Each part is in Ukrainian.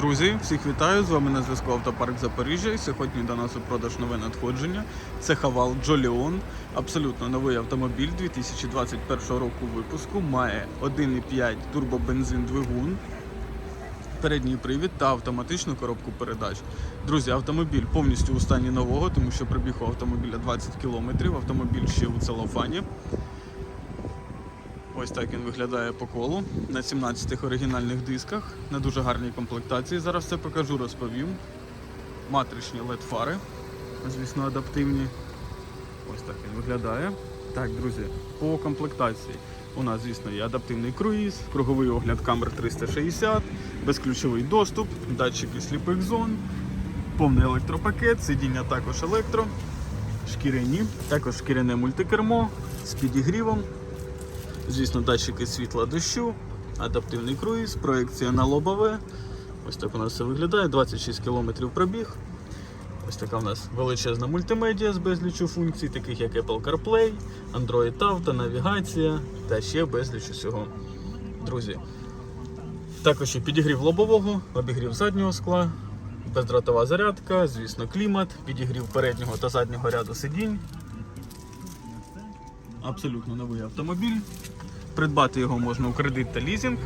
Друзі, всіх вітаю! З вами на зв'язку Автопарк Запоріжжя. І Сьогодні до нас у продаж нове надходження. Це Хавал Джоліон. Абсолютно новий автомобіль 2021 року випуску. Має 1,5 турбобензин двигун, передній привід та автоматичну коробку передач. Друзі, автомобіль повністю у стані нового, тому що пробіг у автомобіля 20 км. Автомобіль ще у целофані. Ось так він виглядає по колу на 17 оригінальних дисках, на дуже гарній комплектації. Зараз все покажу, розповім. Матричні LED фари, звісно, адаптивні. Ось так він виглядає. Так, друзі, по комплектації у нас, звісно, є адаптивний круїз, круговий огляд камер 360, безключовий доступ, датчики сліпих зон, повний електропакет, сидіння також електро, шкіряні, також шкіряне мультикермо з підігрівом. Звісно, датчики світла дощу, адаптивний круїз, проекція на лобове. Ось так у нас все виглядає. 26 км пробіг. Ось така у нас величезна мультимедіа з безлічу функцій, таких як Apple CarPlay, Android Auto, навігація та ще безліч усього. Друзі. Також і підігрів лобового, обігрів заднього скла, бездротова зарядка, звісно, клімат, підігрів переднього та заднього ряду сидінь. Абсолютно новий автомобіль. Придбати його можна у кредит та лізинг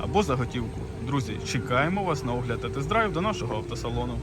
або за готівку. Друзі, чекаємо вас на огляд та тест-драйв до нашого автосалону.